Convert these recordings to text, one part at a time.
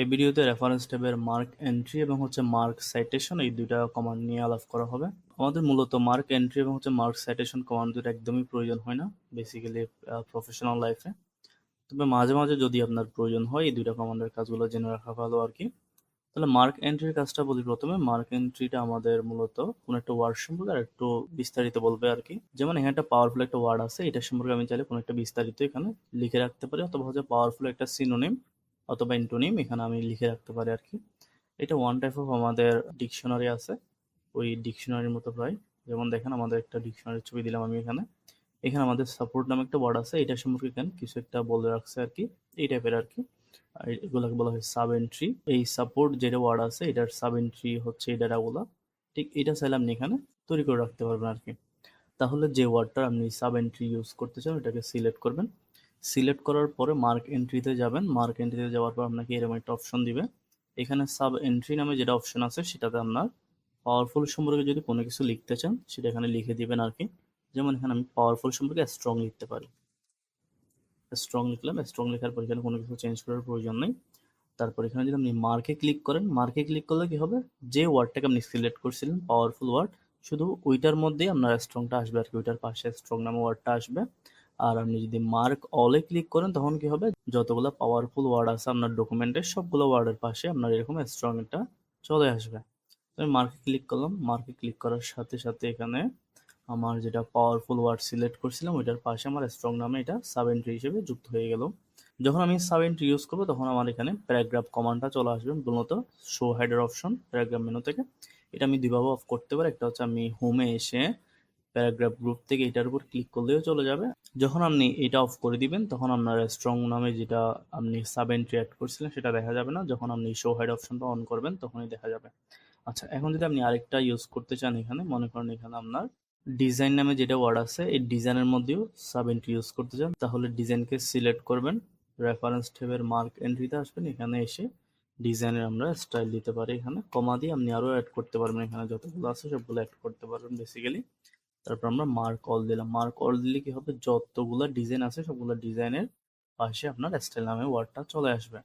এই ভিডিওতে রেফারেন্স ট্যাবের মার্ক এন্ট্রি এবং হচ্ছে মার্ক সাইটেশন এই দুইটা কমান্ড নিয়ে আলাপ করা হবে। আমাদের মূলত মার্ক এন্ট্রি এবং হচ্ছে মার্ক সাইটেশন কমান্ড দুটো একদমই প্রয়োজন হয় না বেসিক্যালি প্রফেশনাল লাইফে তবে মাঝে মাঝে যদি আপনার প্রয়োজন হয় এই দুইটা কমান্ডের কাজগুলো জেনে রাখা ভালো আর কি। তাহলে মার্ক এন্ট্রির কাজটা বলি প্রথমে। মার্ক এন্ট্রিটা আমাদের মূলত কোনো একটা ওয়ার্ড সম্পর্কে আর একটু বিস্তারিত বলবে আর কি। যেমন এখানে একটা পাওয়ারফুল একটা ওয়ার্ড আছে, এটা সম্পর্কে আমি চাইলে কোনো একটা বিস্তারিত এখানে লিখে রাখতে পারি, অথবা হচ্ছে পাওয়ারফুল একটা সিনোনিম অথবা ইন্টোনিম এখানে আমি লিখে রাখতে পারি আর কি এটা ওয়ান টাইপ অফ আমাদের ডিকশনারি আছে। ওই ডিকশনারির মতো প্রায়। যেমন দেখেন, আমাদের একটা ডিকশনারির ছবি দিলাম আমি এখানে। এখানে আমাদের সাপোর্ট নামে একটা ওয়ার্ড আছে। এটা সম্পর্কে এখানে কিছু একটা বলে রাখছে আর কি এই টাইপের আর কি এগুলোকে বলা হয় সাব এন্ট্রি এই সাপোর্ট যেটা ওয়ার্ড আছে, এটার সাব এন্ট্রি হচ্ছে এই ডাটাগুলো ঠিক এটা চাইলে আপনি এখানে তৈরি করে রাখতে পারবেন আর কি তাহলে যে ওয়ার্ডটা আপনি সাব এন্ট্রি ইউজ করতে চান এটাকে সিলেক্ট করবেন। সিলেক্ট করার পরে মার্ক এন্ট্রিতে যাবেন। মার্ক এন্ট্রিতে যাওয়ার পর আপনাকে এরকম একটা অপশন দিবে। এখানে সাব এন্ট্রি নামে যেটা অপশন আছে, সেটাতে আপনার পাওয়ারফুল সম্পর্কে যদি কোনো কিছু লিখতে চান, সেটা এখানে লিখে দিবেন আর কি যেমন এখানে আমি পাওয়ারফুল সম্পর্কে স্ট্রং লিখতে পারি। স্ট্রং লিখলাম স্ট্রং লেখার পর এখানে কোনো কিছু চেঞ্জ করার প্রয়োজন নেই। তারপর এখানে যদি আপনি মার্কে ক্লিক করেন মার্কে ক্লিক করলে কি হবে? যে ওয়ার্ডটাকে আপনি সিলেক্ট করছিলেন পাওয়ারফুল ওয়ার্ড শুধু ওইটার মধ্যেই আপনার স্ট্রংটা আসবে আর কি ওইটার পাশে স্ট্রং নামে ওয়ার্ডটা আসবে। আর আপনি যদি মার্ক অলে ক্লিক করেন, তখন কি হবে? যতগুলো পাওয়ারফুল ওয়ার্ড আছে আপনার ডকুমেন্টের সবগুলো ওয়ার্ডের পাশে আপনার এরকম স্ট্রং একটা চলে আসবে। আমি মার্কে ক্লিক করলাম। মার্কে ক্লিক করার সাথে সাথে এখানে আমার যেটা পাওয়ারফুল ওয়ার্ড সিলেক্ট করছিলাম, ওইটার পাশে আমার স্ট্রং নামে এটা সাব এন্ট্রি হিসেবে যুক্ত হয়ে গেল। যখন আমি সাব এন্ট্রি ইউজ করব, তখন আমার এখানে প্যারাগ্রাফ কমান্ডটা চলে আসবে। মূলত show header option paragraph menu থেকে। এটা আমি দুইভাবে অফ করতে পারি। একটা হচ্ছে আমি হোমে এসে প্যারাগ্রাফ গ্রুপ থেকে এটার উপর ক্লিক করলেও চলে যাবে। যখন আপনি এটা অফ করে দিবেন, তখন আপনার স্ট্রং নামে যেটা আপনি সাব এন্ট্রি অ্যাড করছিলেন, সেটা দেখা যাবে না। যখন আপনি শো হেড অপশনটা অন করবেন, তখনই দেখা যাবে। আচ্ছা এখন যদি আপনি আরেকটা ইউজ করতে চান এখানে, মনে করেন এখানে আপনার ডিজাইন নামে যেটা ওয়ার্ড আছে, এই ডিজাইনের মধ্যেও সাব এন্ট্রি ইউজ করতে চান, তাহলে ডিজাইনকে সিলেক্ট করবেন। রেফারেন্স টেবের মার্ক এন্ট্রিতে আসবেন, এখানে এসে ডিজাইনের আমরা স্টাইল দিতে পারি এখানে। কমা দিয়ে আপনি আরও অ্যাড করতে পারবেন এখানে যতগুলো আছে, সবগুলো অ্যাড করতে পারবেন বেসিক্যালি তারপর আমরা মার্ক অল দিলাম। মার্ক অল দিলে কি হবে? যতগুলো ডিজাইন আছে, সবগুলো ডিজাইনের পাশে আপনার স্টাইল নামে ওয়ার্ডটা চলে আসবে।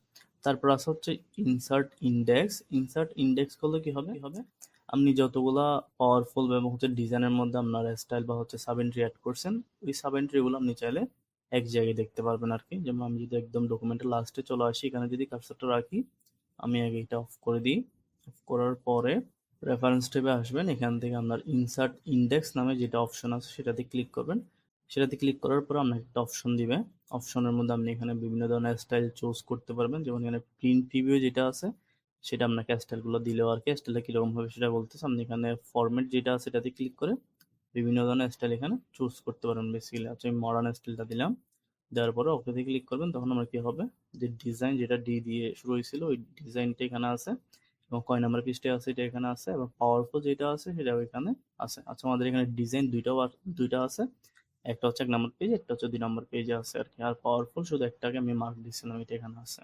তারপর আছে হচ্ছে ইনসার্ট ইন্ডেক্স ইনসার্ট ইন্ডেক্স করলে কি হবে? হবে আপনি যতগুলা পাওয়ারফুল এবং হচ্ছে ডিজাইনের মধ্যে আপনার স্টাইল বা হচ্ছে সাব এন্ট্রি অ্যাড করছেন, ওই সাব এন্ট্রিগুলো আপনি চাইলে এক জায়গায় দেখতে পারবেন আর কি। যেমন আমি যদি একদম ডকুমেন্টের লাস্টে চলে আসি, এখানে যদি কার্সারটা রাখি, আমি আগে এটা অফ করে দিই। অফ করার পরে রেফারেন্স টেবে আসবেন, এখান থেকে আপনার ইনসার্ট ইন্ডেক্স নামে যেটা অপশন আছে সেটাতে ক্লিক করবেন। সেটাতে ক্লিক করার পর আপনাকে একটা অপশন দিবে। অপশনের মধ্যে আপনি এখানে বিভিন্ন ধরনের স্টাইল চুজ করতে পারবেন। যেমন এখানে প্রিন্ট প্রিভিউ যেটা আছে, সেটা আপনাকে স্টাইলগুলো দিলেও আর কি স্টাইলটা কীরকম হবে সেটা বলতেছে। আপনি এখানে ফরম্যাট যেটা আছে সেটাতে ক্লিক করে বিভিন্ন ধরনের স্টাইল এখানে চুজ করতে পারবেন বেসিক্যালি আচ্ছা আমি মডার্ন স্টাইলটা দিলাম। দেওয়ার পরে ওকেতে ক্লিক করবেন, তখন আমার কি হবে? যে ডিজাইন যেটা ডি দিয়ে শুরু হয়েছিল, ওই ডিজাইনটা এখানে আছে। এবং কয় নাম্বার পিসটা আছে, এটা এখানে আছে এবং পাওয়ারফুল যেটা আছে সেটাও এখানে আছে। আচ্ছা আমাদের এখানে ডিজাইন দুইটাও দুইটা আছে, একটা হচ্ছে এক নাম্বার পেজ একটা হচ্ছে দুই নাম্বার পেজে আছে আর কি আর পাওয়ারফুল শুধু একটাকে আমি মার্ক দিচ্ছিলাম এটা এখানে আছে।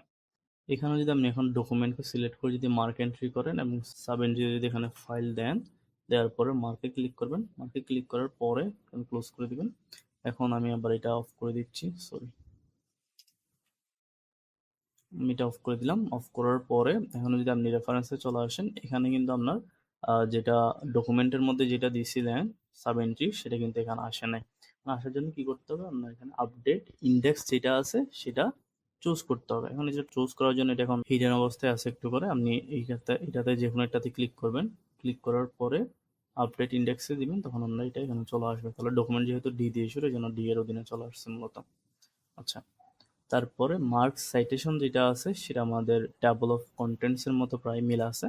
এখানে যদি আপনি এখন ডকুমেন্টকে সিলেক্ট করে যদি মার্ক এন্ট্রি করেন এবং সাব এন্ট্রি যদি এখানে ফাইল দেন, দেওয়ার পরে মার্কে ক্লিক করবেন। মার্কে ক্লিক করার পরে ক্লোজ করে দিবেন। এখন আমি আবার এটা অফ করে দিচ্ছি সরি আমি এটা অফ করে দিলাম। অফ করার পরে এখন যদি আপনি রেফারেন্সে চলে আসেন, এখানে কিন্তু আপনার যেটা ডকুমেন্টের মধ্যে যেটা দিয়েছিলেন সাব এন্ট্রি সেটা কিন্তু এখানে আসে নাই। আসার জন্য কি করতে হবে? আপনার এখানে আপডেট ইন্ডেক্স যেটা আছে, সেটা চুজ করতে হবে। এখন এটা চুজ করার জন্য এটা এখন হিডেন অবস্থায় আছে একটু করে। আপনি এইটাতে, এটাতে যে কোনো একটাতে ক্লিক করবেন। ক্লিক করার পরে আপডেট ইন্ডেক্সে দিবেন, তখন আমরা এটা এখানে চলে আসবে। তাহলে ডকুমেন্ট যেহেতু ডি দিয়ে শুরু, এই জন্য ডি এর অধীনে চলে আসছে মূলত। আচ্ছা। তারপরে মার্ক সাইটেশন যেটা আছে, সেটা আমাদের ট্যাবল অফ কন্টেন্টসের মতো প্রায় মিল আছে।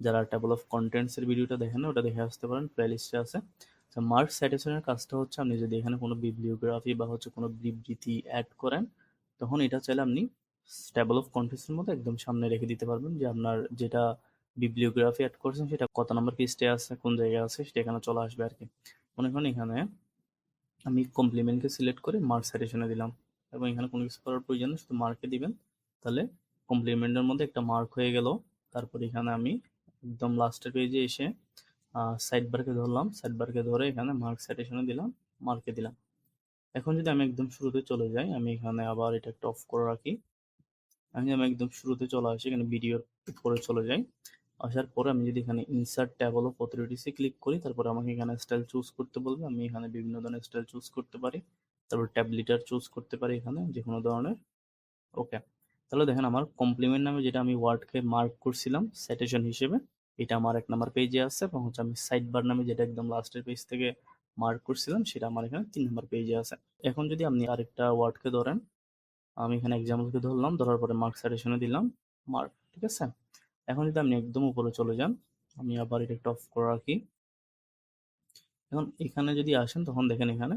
যারা ট্যাবল অফ কন্টেন্টস কন্টেন্টসের ভিডিওটা দেখেন, ওটা দেখে আসতে পারেন প্লেলিস্টে আছে। মার্ক সাইটেশনের কাজটা হচ্ছে, আপনি যদি এখানে কোনো বিবলিওগ্রাফি বা হচ্ছে কোনো বিবৃতি অ্যাড করেন, তখন এটা চাইলে আপনি ট্যাবল অফ কন্টেন্টসের মতো একদম সামনে রেখে দিতে পারবেন যে আপনার যেটা বিবলিওগ্রাফি অ্যাড করছেন, সেটা কত নম্বর পিসটে আছে, কোন জায়গায় আছে, সেটা এখানে চলে আসবে আর কি। মনে করেন এখানে আমি কমপ্লিমেন্টকে সিলেক্ট করে মার্ক সাইটেশনে দিলাম। এবং এখানে কোনো কিছু করার প্রয়োজন নেই, শুধু মার্কে দিবেন। তাহলে কমপ্লিমেন্টের মধ্যে একটা মার্ক হয়ে গেল। তারপর এখানে আমি একদম লাস্টের পেজে এসে সাইড বারকে ধরলাম। সাইড বারকে ধরে এখানে মার্ক সাইটেশনে দিলাম মার্কে দিলাম। এখন যদি আমি একদম শুরুতে চলে যাই, আমি এখানে আবার এটা একটা অফ করে রাখি। আমি আমি একদম শুরুতে চলে আসি, এখানে ভিডিওর উপরে চলে যাই। আসার পরে আমি যদি এখানে ইনসার্ট ট্যাবল অফ অথরিটিসে ক্লিক করি, তারপরে আমাকে এখানে স্টাইল চুজ করতে বলবে। আমি এখানে বিভিন্ন ধরনের স্টাইল চুজ করতে পারি। তারপর ট্যাব লিটার চুজ করতে পারি এখানে যে কোনো ধরনের। ওকে, তাহলে দেখেন আমার কমপ্লিমেন্ট নামে যেটা আমি ওয়ার্ডকে মার্ক করছিলাম, সাইটেশন হিসেবে, এটা আমার এক নাম্বার পেজে আছে এবং হচ্ছে আমি সাইড বার নামে যেটা একদম লাস্টের পেজ থেকে মার্ক করছিলাম, সেটা আমার এখানে তিন নাম্বার পেজে আছে। এখন যদি আপনি আরেকটা ওয়ার্ডকে ধরেন, আমি এখানে এক্সাম্পলকে ধরলাম, ধরার পরে মার্ক সাইটেশনে দিলাম, মার্ক, ঠিক আছে? এখন যদি আপনি একদম উপরে চলে যান, আমি আবার এটা একটু অফ করে রাখি। এখন এখানে যদি আসেন, তখন দেখেন এখানে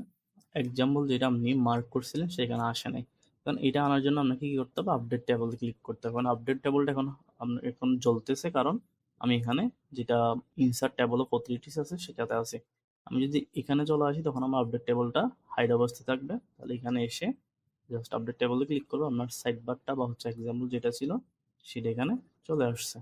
এক্সাম্পল যেটা আপনি মার্ক করছিলেন সেখানে আসে নাই। কারণ এটা আনার জন্য আপনাকে কি করতে হবে? আপডেট টেবল ক্লিক করতে হবে। কারণ আপডেট টেবলটা এখন এখন জ্বলতেছে। কারণ আমি এখানে যেটা ইনসার্ট টেবল অফ অথরিটিস আছে সেটাতে আছে। আমি যদি এখানে চলে আসি তখন আমার আপডেট টেবলটা হাইড অবস্থায় থাকবে। তাহলে এখানে এসে জাস্ট আপডেট টেবলে ক্লিক করব। আপনার সাইড বারটা বা হচ্ছে এক্সাম্পল যেটা ছিল সেটা এখানে চলে আসছে।